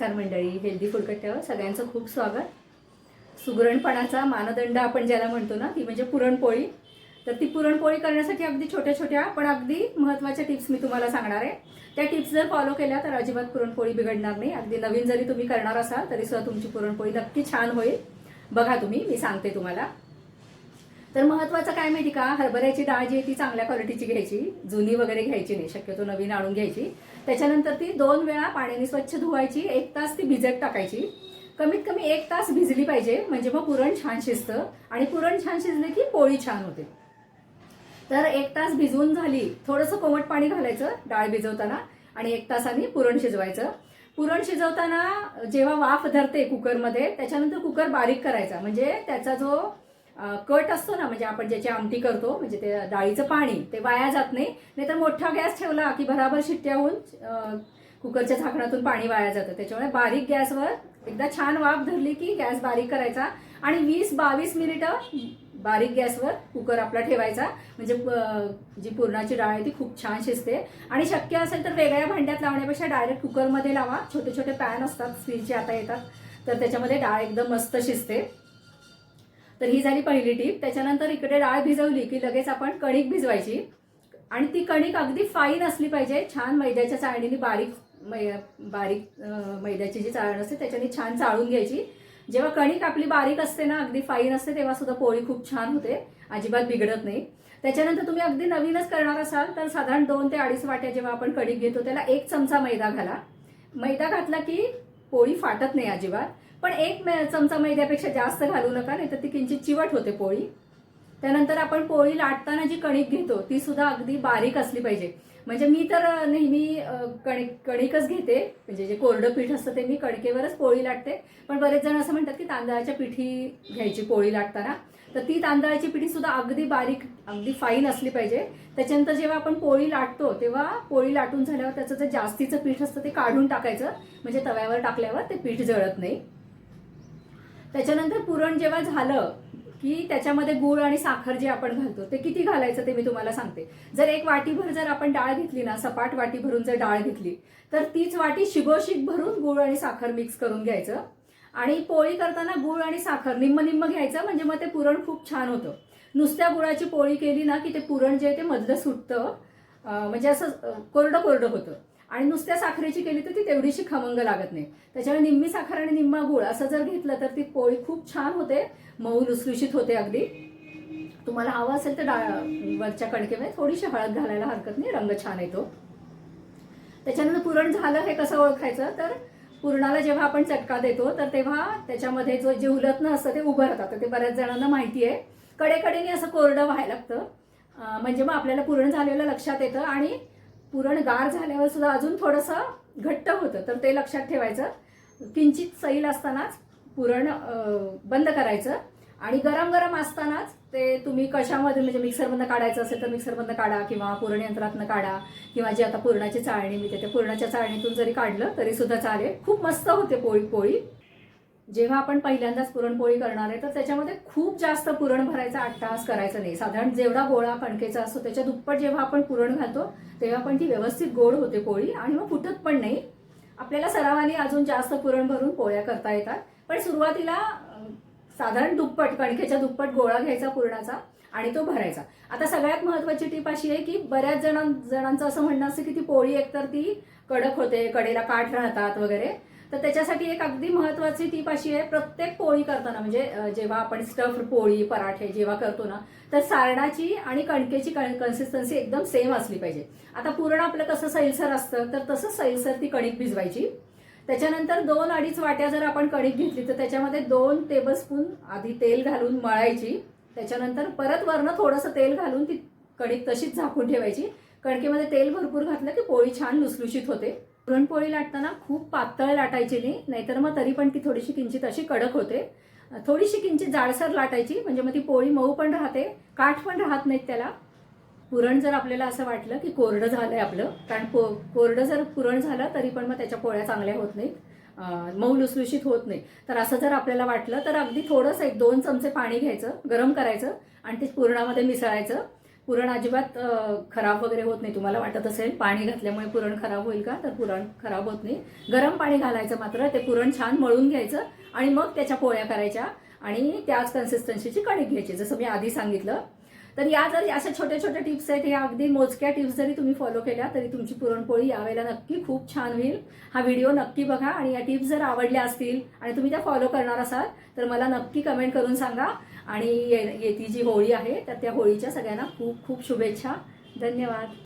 नमस्कार मंडळी healthy food कट्ट्यावर सगळ्यांचं खूप स्वागत. सुगरणपणाचा मानदंड आपण ज्याला म्हणतो ना ती म्हणजे पुरणपोळी. तर ती पुरणपोळी करण्यासाठी अगदी छोट्या छोट्या पण अगदी महत्त्वाच्या टिप्स मी तुम्हाला सांगणार आहे. त्या टिप्स जर फॉलो केल्या तर अजिबात पुरणपोळी बिघडणार नाही. अगदी नवीन जरी तुम्ही करणार असाल तरी सुद्धा तुमची पुरणपोळी नक्की छान होईल. बघा तुम्ही मी सांगते तुम्हाला. तर महत्वाचं काय माहिती का? हरभऱ्याची डाळ जी आहे ती चांगल्या क्वालिटीची घ्यायची. जुनी वगैरे घ्यायची नाही. शक्यतो नवीन आणून घ्यायची. त्याच्यानंतर ती दोन वेळा पाण्याने स्वच्छ धुवायची. एक तास ती भिजत टाकायची. कमीत कमी एक तास भिजली पाहिजे. म्हणजे मग पुरण छान शिजतं. आणि पुरण छान शिजले की पोळी छान होते. तर एक तास भिजवून झाली. थोडंसं कोमट पाणी घालायचं डाळ भिजवताना. आणि एक तासाने पुरण शिजवायचं. पुरण शिजवताना जेव्हा वाफ धरते कुकरमध्ये त्याच्यानंतर कुकर बारीक करायचा. म्हणजे त्याचा जो कट असतो ना म्हणजे आपण ज्याची आमटी करतो म्हणजे ते डाळीचं पाणी ते वाया जात नाही. नाहीतर मोठा गॅस ठेवला की भराभर शिट्ट्या होऊन कुकरच्या झाकणातून पाणी वाया जातं. त्याच्यामुळे बारीक गॅसवर एकदा छान वाफ धरली की गॅस बारीक करायचा आणि वीस बावीस मिनिटं बारीक गॅसवर कुकर आपला ठेवायचा. म्हणजे जी पुरणाची डाळ आहे ती खूप छान शिजते. आणि शक्य असेल तर वेगळ्या भांड्यात लावण्यापेक्षा डायरेक्ट कुकरमध्ये लावा. छोटे छोटे पॅन असतात स्टीलचे आता येतात. तर त्याच्यामध्ये डाळ एकदम मस्त शिजते. तर ही झाली पहिली टीप. त्याच्यानंतर इकडे डाळ भिजवली की लगेच आपण कणिक भिजवायची. आणि ती कणिक अगदी फाईन असली पाहिजे. छान मैद्याच्या चाळणीने बारीक मै बारीक मैद्याची जी चाळण असते त्याच्याने छान चाळून घ्यायची. जेव्हा कणिक आपली बारीक असते ना अगदी फाईन असते तेव्हा सुद्धा पोळी खूप छान होते. अजिबात बिघडत नाही. त्याच्यानंतर तुम्ही अगदी नवीनच करणार असाल तर साधारण दोन ते अडीच वाट्या जेव्हा आपण कणिक घेतो त्याला एक चमचा मैदा घाला. मैदा घातला की पोळी फाटत नाही अजिबात. पण एक चमचा मैद्यापेक्षा जास्त घालू नका नाही तर ती किंचित चिवट होते पोळी. त्यानंतर आपण पोळी लाटताना जी कणिक घेतो ती सुद्धा अगदी बारीक असली पाहिजे. म्हणजे मी तर नेहमी कणिक कणिकच घेते. म्हणजे जे कोरडं पीठ असतं ते मी कणकेवरच पोळी लाटते. पण बरेच जण असं म्हणतात की तांदळाच्या पिठी घ्यायची पोळी लाटताना. तर ती तांदळाची पिठी सुद्धा अगदी बारीक अगदी फाईन असली पाहिजे. त्याच्यानंतर जेव्हा आपण पोळी लाटतो तेव्हा पोळी लाटून झाल्यावर त्याचं जे जास्तीचं पीठ असतं ते काढून टाकायचं. म्हणजे तव्यावर टाकल्यावर ते पीठ जळत नाही. त्याच्यानंतर पुरण जेव्हा झालं की त्याच्यामध्ये गूळ आणि साखर जे आपण घालतो ते किती घालायचं ते मी तुम्हाला सांगते. जर एक वाटीभर जर आपण डाळ घेतली ना सपाट वाटी भरून जर डाळ घेतली तर तीच वाटी शिगोशिक भरून गूळ आणि साखर मिक्स करून घ्यायचं. आणि पोळी करताना गूळ आणि साखर निम्म निम्म घ्यायचं म्हणजे मग ते पुरण खूप छान होतं. नुसत्या गुळाची पोळी केली ना की ते पुरण जे आहे ते मधलं सुटतं. म्हणजे असं कोरडं कोरडं होतं. आणि नुसत्या साखरेची केली तर ती तेवढीशी खमंग लागत नाही. त्याच्यामुळे निम्मी साखर आणि निम्मा गुळ असं जर घेतलं तर ती पोळी खूप छान होते. मऊ लुसलुशीत होते अगदी. तुम्हाला हवं असेल तर डाळ वरच्या कणकेमध्ये थोडीशी हळद घालायला हरकत नाही. रंग छान येतो. त्याच्यानंतर पुरण झालं हे कसं ओळखायचं? तर पुरणाला जेव्हा आपण चटका देतो तर तेव्हा त्याच्यामध्ये जो जे उलटणं असतं ते उभं राहतात. ते बऱ्याच जणांना माहिती आहे. कडेकडेने असं कोरडं व्हायला लागतं. म्हणजे मग आपल्याला पुरण झालेलं लक्षात येतं आणि पुरण गार झाल्यावर सुद्धा अजून थोडंसं घट्ट होतं. तर ते लक्षात ठेवायचं. किंचित सैल असतानाच पुरण बंद करायचं. आणि गरम गरम असतानाच ते तुम्ही कशामध्ये म्हणजे मिक्सरमधनं काढायचं असेल तर मिक्सरमधनं काढा किंवा पुरण यंत्रातनं काढा किंवा जी आता पुरणाची चाळणी मिळते त्या पुरणाच्या चाळणीतून जरी काढलं तरी सुद्धा चालेल. खूप मस्त होते पोळी पोळी. जेव्हा आपण पहिल्यांदाच पुरणपोळी करणार आहे तर त्याच्यामध्ये खूप जास्त पुरण भरायचा अट्टहास करायचा नाही. साधारण जेवढा गोळा कणकेचा असतो त्याच्या दुप्पट जेव्हा आपण पुरण घालतो तेव्हा पण ती व्यवस्थित गोड होते पोळी आणि मग फुटत पण नाही. आपल्याला सरावाने अजून जास्त पुरण भरून पोळ्या करता येतात. पण सुरुवातीला साधारण दुप्पट कणकेच्या दुप्पट गोळा घ्यायचा पुरणाचा आणि तो भरायचा. आता सगळ्यात महत्वाची टीप अशी आहे की बऱ्याच जणां जणांचं असं म्हणणं असतं की ती पोळी एकतर ती कडक होते कडेला काठ राहतात वगैरे. तर त्याच्यासाठी एक अगदी महत्वाची टीप अशी आहे प्रत्येक पोळी करताना म्हणजे जेव्हा आपण स्टफ पोळी पराठे जेव्हा करतो ना तर सारणाची आणि कणकेची कन्सिस्टन्सी एकदम सेम असली पाहिजे. आता पूर्ण आपलं कसं सैलसर असतं तर तसं सैलसर ती कणिक भिजवायची. त्याच्यानंतर दोन अडीच वाट्या जर आपण कणिक घेतली तर त्याच्यामध्ये दोन टेबलस्पून आधी तेल घालून मळायची. त्याच्यानंतर परत वरनं थोडंसं तेल घालून ती कणिक तशीच झाकून ठेवायची. कणकेमध्ये तेल भरपूर घातलं की पोळी छान लुसलुशीत होते. पुरणपोळी लाटताना खूप पातळ लाटायची नाही नाहीतर मग तरी पण ती थोडीशी किंचित अशी कडक होते. थोडीशी किंचित जाडसर लाटायची म्हणजे मग ती पोळी मऊ पण राहते काठ पण राहत नाहीत त्याला. पुरण जर आपल्याला असं वाटलं की कोरडं झालं आहे आपलं कारण को कोरडं जर पुरण झालं तरी पण मग त्याच्या पोळ्या चांगल्या होत नाहीत. मऊ लुसलुशीत होत नाही तर असं जर आपल्याला वाटलं तर अगदी थोडंसं एक दोन चमचे पाणी घ्यायचं गरम करायचं आणि ते पुरणामध्ये मिसळायचं. पुरण अजिबात खराब वगैरे होत नाही. तुम्हाला वाटत असेल पाणी घातल्यामुळे पुरण खराब होईल का? तर पुरण खराब होत नाही. गरम पाणी घालायचं मात्र ते पुरण छान मळून घ्यायचं आणि मग त्याच्या पोळ्या करायच्या आणि त्याच कन्सिस्टन्सीची कणिक घ्यायची. जसं मी आधी सांगितलं तर या जर अशा छोट्या छोट्या टिप्स आहेत या अगदी मोजक्या टिप्स जरी तुम्ही फॉलो केल्या तरी तुमची पुरणपोळी यावेळेला नक्की खूप छान होईल. हा व्हिडिओ नक्की बघा आणि या टिप्स जर आवडल्या असतील आणि तुम्ही त्या फॉलो करणार असाल तर मला नक्की कमेंट करून सांगा. आणि ये- येती जी होळी आहे तर त्या होळीच्या सगळ्यांना खूप खूप शुभेच्छा. धन्यवाद.